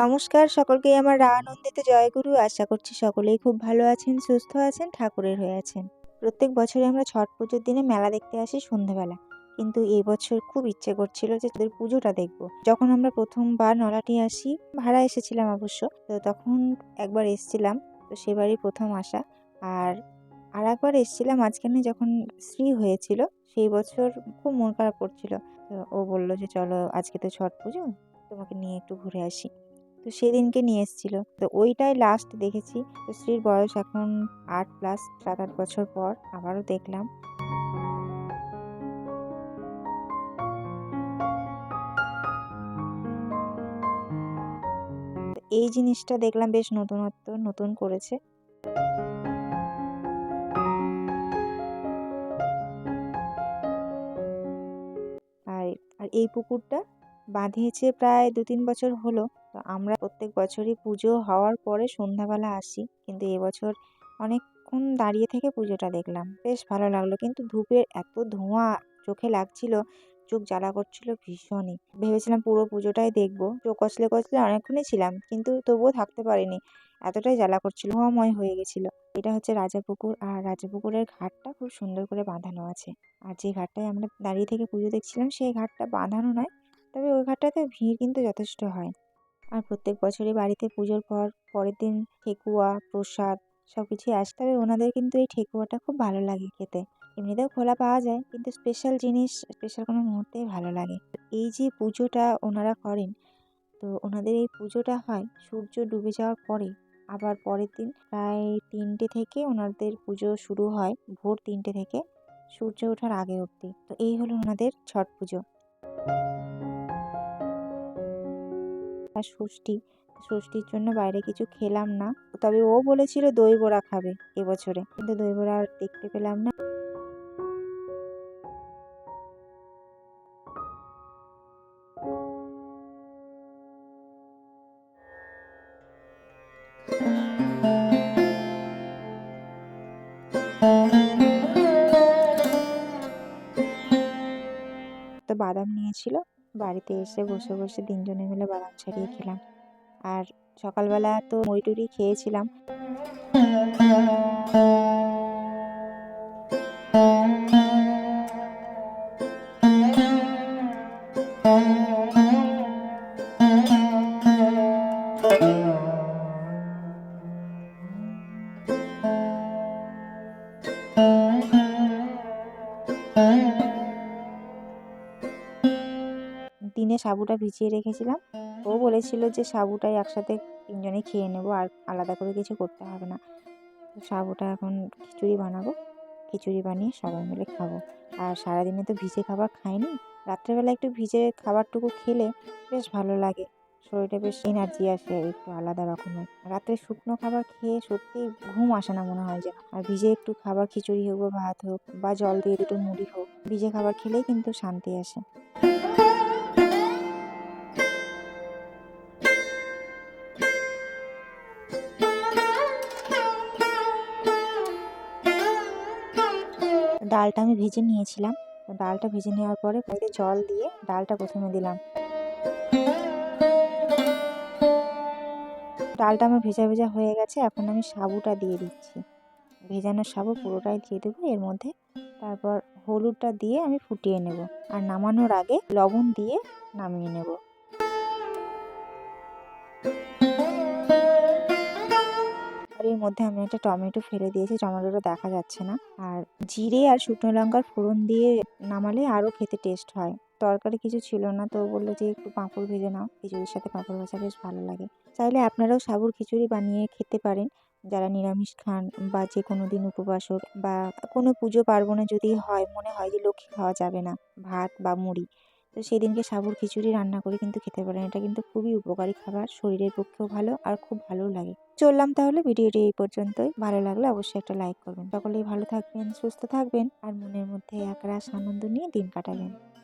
নমস্কার, সকলকেই আমার রানন্দিত জয়গুরু। আশা করছি সকলেই খুব ভালো আছেন, সুস্থ আছেন, ঠাকুরের হয়ে আছেন। প্রত্যেক বছরে আমরা ছট পুজোর দিনে মেলা দেখতে আসি সন্ধ্যাবেলা কিন্তু এই বছর খুব ইচ্ছে করছিল যে তোদের পুজোটা দেখব। যখন আমরা প্রথমবার নলাটি আসি, ভাড়া এসেছিলাম অবশ্য, তো তখন একবার এসেছিলাম, তো সেবারই প্রথম আসা। আর আর একবার এসেছিলাম মাঝখানে যখন শ্রী হয়েছিল, সেই বছর খুব মন খারাপ করছিল। ও বলল যে, চলো আজকে তো ছট পুজো, তোমাকে নিয়ে একটু ঘুরে আসি। তো সেদিনকে নিয়ে এসেছিল। তো ওইটাই লাস্ট দেখেছি। তো স্ত্রীর বয়স এখন আট প্লাস সাত আট বছর পর আবারও দেখলাম। এই জিনিসটা দেখলাম বেশ নতুনত্ব নতুন করেছে। আর আর এই পুকুরটা বাঁধিয়েছে প্রায় দু তিন বছর হলো। তো আমরা প্রত্যেক বছরই পুজো হওয়ার পরে সন্ধ্যাবেলা আসি। কিন্তু এবছর অনেকক্ষণ দাঁড়িয়ে থেকে পুজোটা দেখলাম। বেশ ভালো লাগল। কিন্তু ধূপের এত ধোঁয়া চোখে লাগছিল, চোখ জ্বালা করছিল ভীষণই। ভেবেছিলাম পুরো পুজোটাই দেখব। চোখ কচলে কচলে অনেকক্ষণই ছিলাম, কিন্তু তবুও থাকতে পারিনি। এতটাই জ্বালা করছিল, ধোঁয়াময় হয়ে গেছিল। এটা হচ্ছে রাজাপুকুর আর রাজাপুকুরের ঘাটটা খুব সুন্দর করে বাঁধানো আছে। আর যে ঘাটটায় আমরা দাঁড়িয়ে থেকে পুজো দেখছিলাম, সেই ঘাটটা বাঁধানো নয় তবে ওই ঘাটটাতে ভিড় কিন্তু যথেষ্ট হয়। আর প্রত্যেক বছরই বাড়িতে পুজোর পর, পরের দিন ঠেকুয়া, প্রসাদ সব কিছুই আসে, তবে ওনাদের কিন্তু এই ঠেকুয়াটা খুব ভালো লাগে খেতে। এমনিতেও খোলা পাওয়া যায়, কিন্তু স্পেশাল জিনিস স্পেশাল কোনো মুহূর্তেই ভালো লাগে এই যে পুজোটা ওনারা করেন, তো ওনাদের এই পুজোটা হয় সূর্য ডুবে যাওয়ার পরে। আবার পরের দিন প্রায় তিনটে থেকে ওনাদের পুজো শুরু হয়, ভোর তিনটে থেকে সূর্য ওঠার আগে অবধি। তো এই হলো ওনাদের ছট পুজো। আর ষষ্ঠী ষষ্ঠীর জন্য বাইরে কিছু খেলাম না। তবে ও বলেছিল দই বড়া খাবে এবছরে। কিন্তু দই বড়া আর দেখতে পেলাম না। বাদাম নিয়েছিল। বাড়িতে এসে বসে বসে তিনজনে মিলে বাদাম ছাড়িয়ে খেলাম। আর সকালবেলা তো মুড়ি thank খেয়েছিলাম। দিনে সাবুটা ভিজিয়ে রেখেছিলাম। ও বলেছিল যে সাবুটাই একসাথে তিনজনে খেয়ে নেব আর আলাদা করে কিছু করতে হবে না। তো সাবুটা এখন খিচুড়ি বানাবো, খিচুড়ি বানিয়ে সবাই মিলে খাব। আর সারাদিনে তো ভিজে খাবার খাইনি। রাত্রেবেলা একটু ভিজে খাবারটুকু খেলে বেশ ভালো লাগে। শরীরে বেশ এনার্জি আসে একটু আলাদা রকমের। রাত্রে শুকনো খাবার খেয়ে সত্যি ঘুম আসে না মনে হয় যে আর ভিজে একটু খাবার খিচুড়ি হোক বা ভাত হোক বা জল দিয়ে দুটো মুড়ি হোক, ভিজে খাবার খেলেই কিন্তু শান্তি আসে। ডালটা আমি ভেজে নিয়েছিলাম। ডালটা ভেজে নেওয়ার পরে কড়াইতে জল দিয়ে ডালটা প্রথমে দিলাম। ডালটা আমার ভেজা ভেজা হয়ে গেছে, এখন আমি সাবুটা দিয়ে দিচ্ছি। ভেজানো সাবু পুরোটাই দিয়ে দেবো, এর মধ্যে তারপর হলুদটা দিয়ে আমি ফুটিয়ে নেব। আর নামানোর আগে লবণ দিয়ে নামিয়ে নেব। এর মধ্যে আমি একটা টমেটো ফেলে দিয়েছি, টমেটোটা দেখা যাচ্ছে না। আর জিরে আর শুকনো লঙ্কার ফোড়ন দিয়ে নামালে আরও খেতে টেস্ট হয়। তরকারি কিছু ছিল না, তো বলল যে একটু পাঁপড় ভেজে নাও। খিচুড়ির সাথে পাঁপড় ভাজা বেশ ভালো লাগে। চাইলে আপনারাও সাবুর খিচুড়ি বানিয়ে খেতে পারেন। যারা নিরামিষ খান বা যে কোনো দিন উপবাস হোক বা কোনো পুজো পার্বণে যদি হয়, মনে হয় যে লক্ষ্মী খাওয়া যাবে না। ভাত বা মুড়ি। তো সেই দিনকে সাবুর খিচুড়ি রান্না করে কিন্তু খেতে পারেন। এটা কিন্তু খুবই উপকারী খাবার, শরীরের পক্ষেও ভালো আর খুব ভালো লাগে। চললাম তাহলে ভিডিওটি এই পর্যন্তই। ভালো লাগলে অবশ্যই একটা লাইক করবেন। সকলেই ভালো থাকবেন, সুস্থ থাকবেন আর মনের মধ্যে একরাশ আনন্দ নিয়ে দিন কাটাবেন।